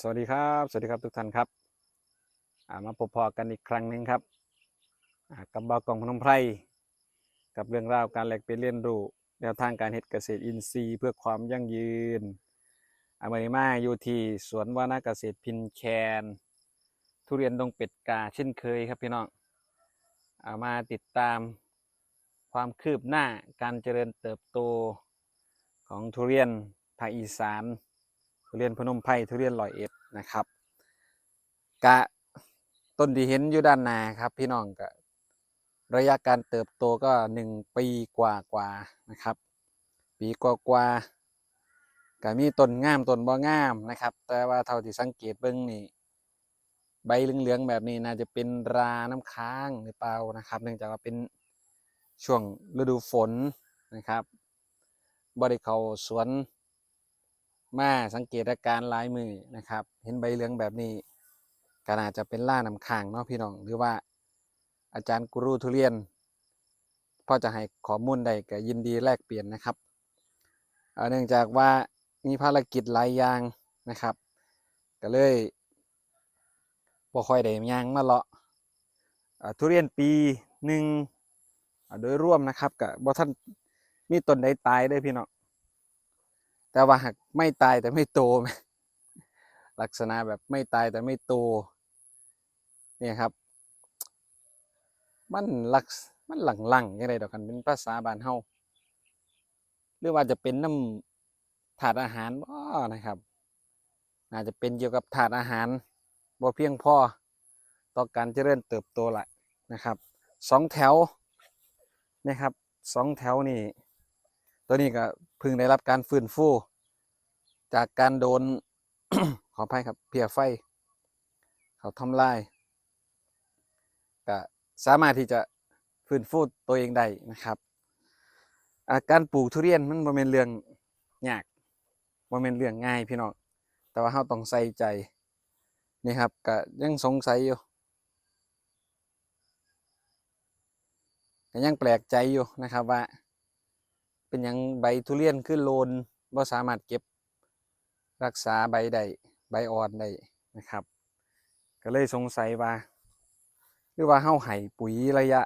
สวัสดีครับ สวัสดีครับทุกท่านครับมาพบพอกันอีกครั้งหนึ่งครับกับบากองพนมไพรกับเรื่องราวการแลกเปลี่ยนเรียนรู้แนวทางการเฮ็ดเกษตรอินทรีย์ เพื่อความยั่งยืนอามาริมาอยู่ที่สวนวานาเกษตรพินแคน ทุเรียนดงเป็ดกาเช่นเคยครับพี่น้องอามาติดตามความคืบหน้าการเจริญเติบโตของทุเรียนภาคอีสาน ทุเรียนพนมไพรทุเรียนลอยเอ็ดนะครับกะต้นที่เห็นอยู่ด้านหน้าครับ พี่น้องกะระยะการเติบโตก็หนึ่งปีกว่ากว่านะครับ ปีกว่ากว่าก็มีต้นงามต้นบ่งามนะครับ แต่ว่าเท่าที่สังเกตเบิ่งนี่ใบเหลืองๆแบบนี้น่าจะเป็นราน้ำค้างหรือเปล่านะครับ เนื่องจากว่าเป็นช่วงฤดูฝนนะครับบริเขาสวน มาสังเกตอาการลายมือนะครับ เห็นใบเหลืองแบบนี้ก็น่าจะเป็นล่าน้ำค้างเนาะพี่น้องหรือว่าอาจารย์กูรูทุเรียนพ่อจะให้ข้อมูลใดก็ยินดีแลกเปลี่ยนนะครับเนื่องจากว่ามีภารกิจหลายอย่างนะครับก็เลยบ่ค่อยได้ย่างมาเลาะทุเรียนปีหนึ่งโดยร่วมนะครับก็บ่ท่านมีต้นใดตายเด้พี่น้อง แต่ว่าหากไม่ตายแต่ไม่โตไหมลักษณะแบบไม่ตายแต่ไม่โตเนี่ยครับ มันลักมันหลังๆยังไงดอกกันเป็นภาษาบ้านเฮาหรือว่าจะเป็นน้ำถาดอาหารบ่นะครับอาจจะเป็นเกี่ยวกับถาดอาหารบ่เพียงพอต่อการเจริญเติบโตละนะครับสองแถวนะครับสองแถวนี่ตัวนี้ก็ พิ่งได้รับการฟื้นฟู จากการโดน ขออภัยครับเพียไฟ เขาทำลายก็สามารถที่จะฟื้นฟูตัวเองได้นะครับาการปลูกทุเรียนมันบ่เป็นเรื่องยากบ่เป็นเรื่องง่ายพี่น้องแต่ว่าเราต้องใส่ใจนี่ครับก็ยังสงสัยอยู่ก็ยังแปลกใจอยู่นะครับว่า เป็นหยังใบทุเรียนขึ้นโลนบ่สามารถเก็บรักษาใบได้ใบอ่อนได้นะครับ ก็เลยสงสัยว่า หรือว่าเฮาให้ปุ๋ยระยะ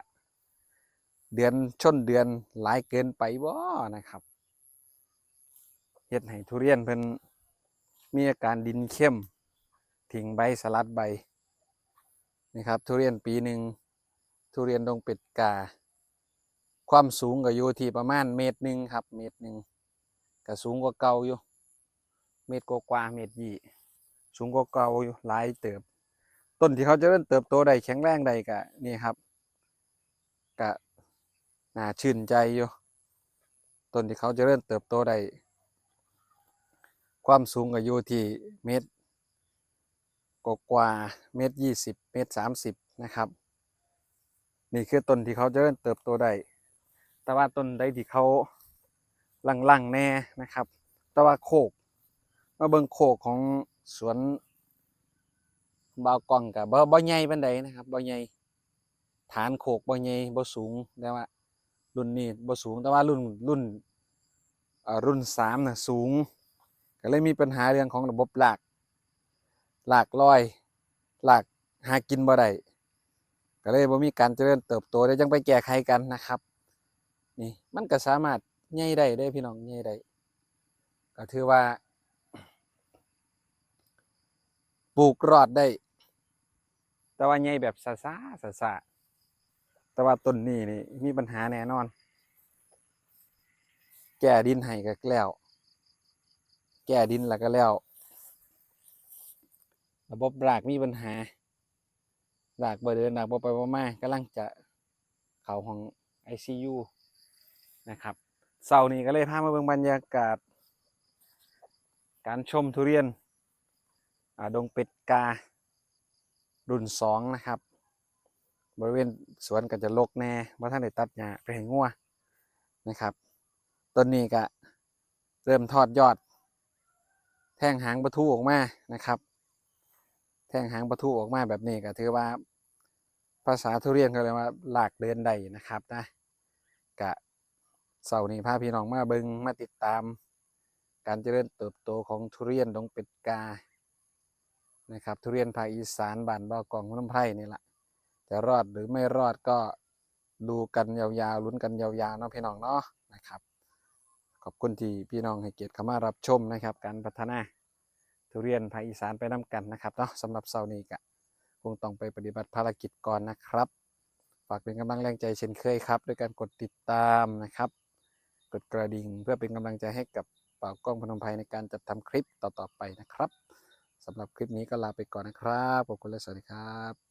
เดือนชนเดือนหลายเกินไปบ่นะครับเฮ็ดให้ทุเรียนเพิ่นมีอาการดินเข้มทิ้งใบสลัดใบนี่ครับ ทุเรียนปีหนึ่งทุเรียนดงเป็ดกา ความสูงก็อยู่ที่ประมาณเมตรหนึ่งครับ เมตรหนึ่งก็สูงกว่าเก่าอยู่ เมตรกว่าเมตรยี่สูงกว่าเก่าอยู่หลายเติบ ต้นที่เขาจะเริ่มเติบโตได้แข็งแรงได้ก็นี่ครับก็น่าชื่นใจอยู่ต้นที่เขาจะเริ่มเติบโตได้ความสูงก็อยู่ที่เมตรกว่าเมตรยี่สิบเมตรสามสิบนะครับ นี่คือต้นที่เขาจะเริ่มเติบโตได้ แต่ว่าต้นใดที่เขาหลังๆแน่นะครับ แต่ว่าโคกมาเบิ่งโคกของสวนบาวกองกับบ่บ่ใหญ่ปานใดนะครับบ่ใหญ่ฐานโคกบ่ใหญ่บ่สูงแต่ว่า รุ่นนี้บ่สูงแต่ว่ารุ่นรุ่นอ่อรุ่นสามน่ะสูง ก็เลยมีปัญหาเรื่องของระบบรากรากลอยรากหากินบ่ได้ก็เลยบ่มีการเจริญเติบโตได้จังไปแก้ไขกันนะครับ นี่มันก็สามารถใหญ่ได้เด้พี่น้องใหญ่ได้ก็ถือว่าปลูกรอดได้ แต่ว่าใหญ่แบบซาซาซาซาแต่ว่าต้นนี้นี่มีปัญหาแน่นอน แก่ดินให้ก็แล้ว แก่ดินแล้วก็แล้ว ระบบรากมีปัญหารากบ่เดินรากบ่ไปบ่มากำลังจะเข้าห้อง ICU นะครับเสาร์นี้ก็เลยพามาเบิ่งบรรยากาศ การชมทุเรียนดงเป็ดการุ่นสองนะครับ บริเวณสวนก็จะรกแน่ว่าท่านได้ตัดหญ้าไปให้งัวนะครับต้นนี้ก็เริ่มทอดยอด แท่งหางประทุออกมานะครับ แท่งหางประทุออกมาแบบนี้ก็ถือว่าภาษาทุเรียนเขาเรียกว่าหลากเดินได้นะครับนะกะ เสาร์นี้พาพี่น้องมาเบิงมาติดตาม การเจริญเติบโตของทุเรียนดงเป็ดกา นะครับ ทุเรียนภาคอีสานบ้านบ่อกองพนมไพรนี่แหละจะรอดหรือไม่รอดก็ดูกันยาวๆลุ้นกันยาวๆเนาะพี่น้องเนาะนะครับ ขอบคุณที่พี่น้องให้เกียรติเข้ามารับชมนะครับ การพัฒนาทุเรียนภาคอีสานไปน้กันนะครับเนาะสำหรับเสาร์นี้ก็คงต้องไปปฏิบัติภารกิจก่อนนะครับฝากเป็นกำลังแรงใจเช่นเคยครับ ด้วยการกดติดตามนะครับ กดกระดิ่งเพื่อเป็นกำลังใจให้กับป่ากล้องพนมไพรในการจัดทำคลิปต่อๆไปนะครับสำหรับคลิปนี้ก็ลาไปก่อนนะครับขอบคุณและสวัสดีครับ